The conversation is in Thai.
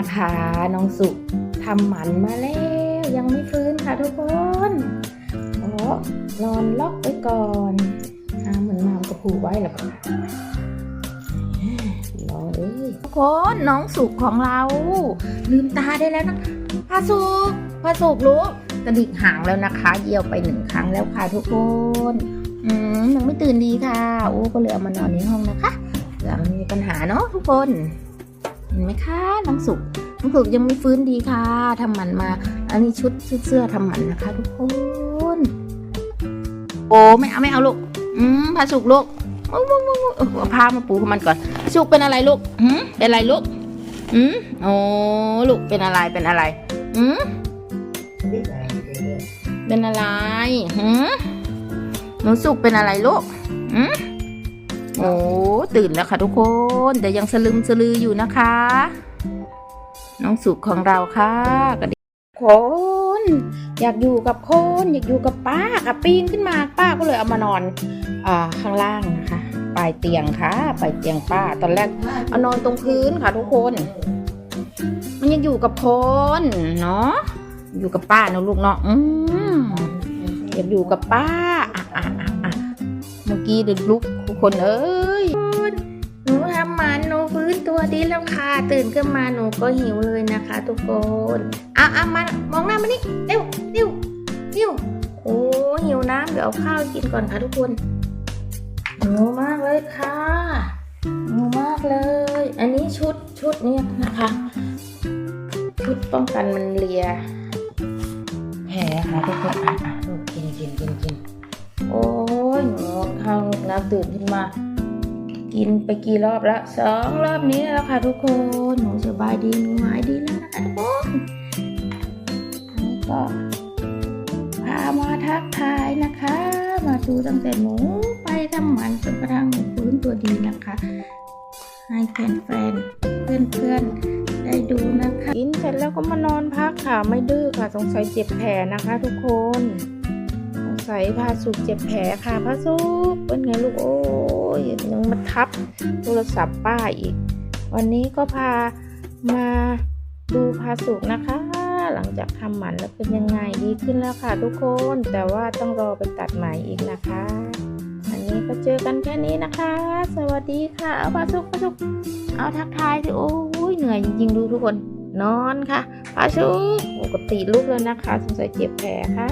นะคะ น้องสุทำหมันมาแล้ว ยังไม่ฟื้นค่ะทุกคนโอ้นอนล็อกไว้ก่อนอาเหมือนมามกระผูไว้แล้วก็รอเลยทุกคนน้องสุของเรา ลืมตาได้แล้วนะพาสุกพาสุกลูกกระดิกหางแล้วนะคะเยี่ยวไปหนึ่งครั้งแล้วค่ะทุกคนอืมยังไม่ตื่นดีค่ะโอ้ก็เลยเอามานอนในห้องนะคะเผื่อมันมีปัญหาเนาะทุกคน เห็นไหมคะน้องสุกน้องสุกยังไม่ฟื้นดีค่ะทำหมันมา อันนี้ชุดชุดเสื้อทำหมันนะคะ ทุกคนโอ้ไม่เอาไม่เอาลูกอืมพาสุกลูกมุ้งมุ้งมุ้งมุ้งเอาเอาผ้ามาปูกับมันก่อนสุกเป็นอะไรลูกหืมเป็นอะไรลูกหืมโอ้ลูกเป็นอะไรเป็นอะไรหืมเป็นอะไรหืมหนูสุกเป็นอะไรลูกหืม โอ้ตื่นแล้วค่ะทุกคน แต่ยังสลึมสลืออยู่นะคะ น้องสุกของเราค่ะกระดิคนอยากอยู่กับคน อยากอยู่กับป้ากับปีนขึ้นมาป้าก็เลยเอามานอนอ่าข้างล่างนะคะปลายเตียงค่ะปลายเตียงป้า ตอนแรกเอานอนตรงพื้นค่ะทุกคน มันยังอยู่กับคนเนาะอยู่กับป้าเนอะลูกเนาะอืมอยากอยู่กับป้าอะอะอะเมื่อกี้เด็กลุก คนเอ้ยหนูทำหมันหนูฟื้นตัวดีแล้วค่ะ ตื่นขึ้นมาหนูก็หิวเลยนะคะ ทุกคนอะอะมามองหน้ามานี่เร็วเร็วเร็วโอ้หิวน้ำเดี๋ยวเอาข้าวกินก่อนค่ะทุกคนหิวมากเลยค่ะหิวมากเลย อันนี้ชุดชุดนี้นะคะ ชุดป้องกันมันเลียแผลค่ะทุกคนอะอะลู ตื่นขึ้นมา กินไปกี่รอบแล้วสองรอบนี้แล้วค่ะทุกคนหนูสบายดีหนูหายดีแล้วนะคะทุกคนอันนี้ก็พามาทักทายนะคะ มาดูตั้งแต่หนูไปทำหมันจนกระทั่งหนูฟื้นตัวดีนะคะให้แฟนๆเพื่อนๆได้ดูนะคะกินเสร็จแล้วก็มานอนพักค่ะไม่ดื้อค่ะสงสัยเจ็บแผลนะคะทุกคน สงสัยพาสุกเจ็บแผลค่ะพาสุกเป็นไงลูกโอ้ยยังมาทับโทรศัพท์ป้าอีก วันนี้ก็พามาดูพาสุกนะคะ หลังจากทำหมันแล้วเป็นยังไงดีขึ้นแล้วค่ะทุกคน แต่ว่าต้องรอไปตัดใหม่อีกนะคะอันนี้ก็เจอกันแค่นี้นะคะ สวัสดีค่ะเอาพาสุกพาสุกเอาทักทายสิโอ้ยเหนื่อยจริงๆดูทุกคนนอนค่ะพาชุปกติลูกแล้วนะคะ สงสัยเจ็บแผลค่ะ